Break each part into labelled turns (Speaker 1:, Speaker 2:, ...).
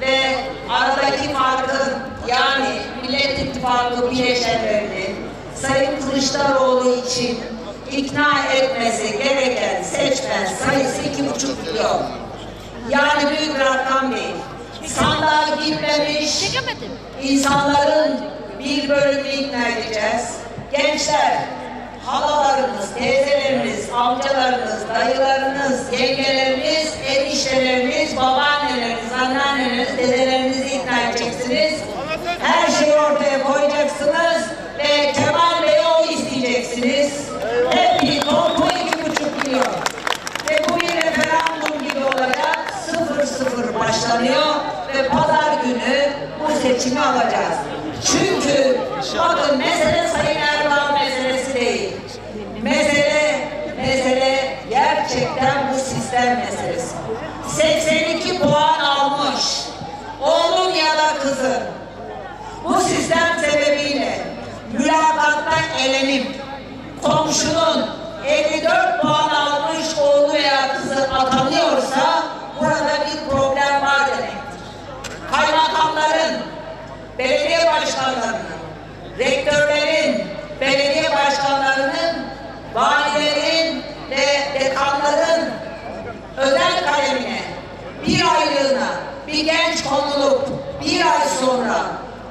Speaker 1: ve aradaki farkın yani Millet İttifakı bileşenlerinin Sayın Kılıçdaroğlu için ikna etmesi gereken seçmen sayısı iki buçuk milyon. Yani büyük rakam değil. Sandığa gitmemiş insanların bir bölümünü ikna edeceğiz. Gençler, halalarınız, teyzeleriniz, amcalarınız, dayılarınız, yengeleriniz, enişteleriniz, babaanneleriniz, anneanneleriniz, dedelerinizi ikna edeceksiniz. Her şeyi ortaya koyacaksınız ve Kemal Bey'e oy isteyeceksiniz. Hep bir toplu iki buçuk milyon. Ve bu bir referandum gibi olacak. Sıfır sıfır başlanıyor ve pazar günü bu seçimi alacağız. Çünkü bakın mesele Sayın Erdoğan meselesi değil. Mesele, mesele gerçekten bu sistem meselesi. 82 puan kızın. Bu sistem sebebiyle mülakatta elenip komşunun 54 puan almış oğlu veya kızı atanıyorsa burada bir problem var demektir. Kaymakamların, belediye başkanlarının, rektörlerin, belediye başkanlarının, valilerin ve dekanların özel kalemine bir aylığına bir genç konulup bir ay sonra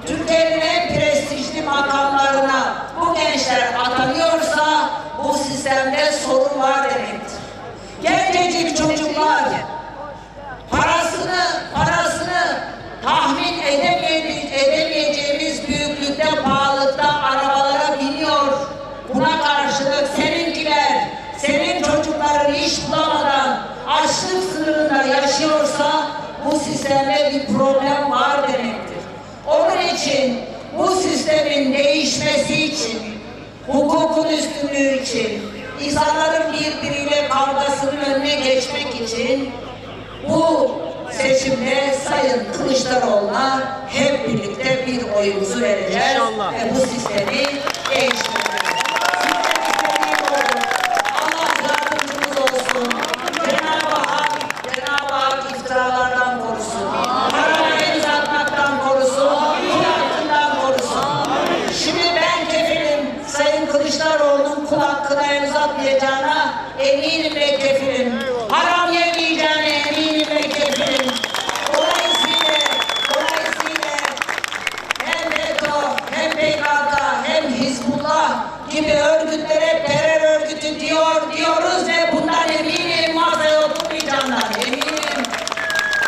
Speaker 1: Türkiye'nin en prestijli makamlarına bu gençler atanıyorsa bu sistemde sorun var demektir. Gencecik çocuklar parasını parasını tahmin edemeyeceğimiz, edemeyeceğimiz büyüklükte pahalılıkta arabalara biniyor. Buna karşılık seninkiler, senin çocukların iş bulamadan açlık sınırında yaşıyorsa bu sistemde bir problem var demektir. Onun için bu sistemin değişmesi için, hukukun üstünlüğü için, insanların birbiriyle kavgasının önüne geçmek için bu seçimde Sayın Kılıçdaroğlu'na hep birlikte bir oyumuzu vereceğiz.
Speaker 2: İnşallah.
Speaker 1: Ve bu sistemi değiştireceğiz. Eminim ve kefilim. Haram yemeyeceğine eminim ve kefilim. Dolayısıyla, dolayısıyla hem FETÖ, hem PKK, hem Hizbullah gibi örgütlere terör örgütü diyor diyoruz ve bundan eminim masaya oturmayacağından eminim.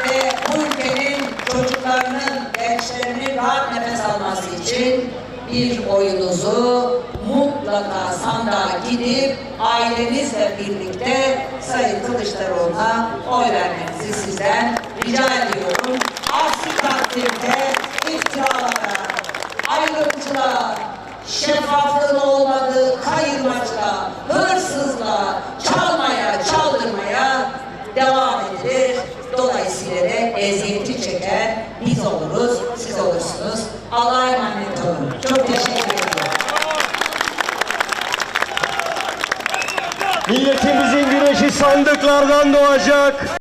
Speaker 1: Ve bu ülkenin çocuklarının, gençlerinin rahat nefes alması için bir oyunuzu mutlaka sandığa gidip ailenizle birlikte Sayın Kılıçdaroğlu'na oy vermenizi sizden rica ediyorum. Aksi takdirde iftiralara, ayrımcılığa, şeffaflığın olmadığı kayırmacılığa, hırsızlığa, çalmaya, çaldırmaya devam edilir. Dolayısıyla da eziyeti çeken
Speaker 3: Milletimizin güneşi sandıklardan doğacak.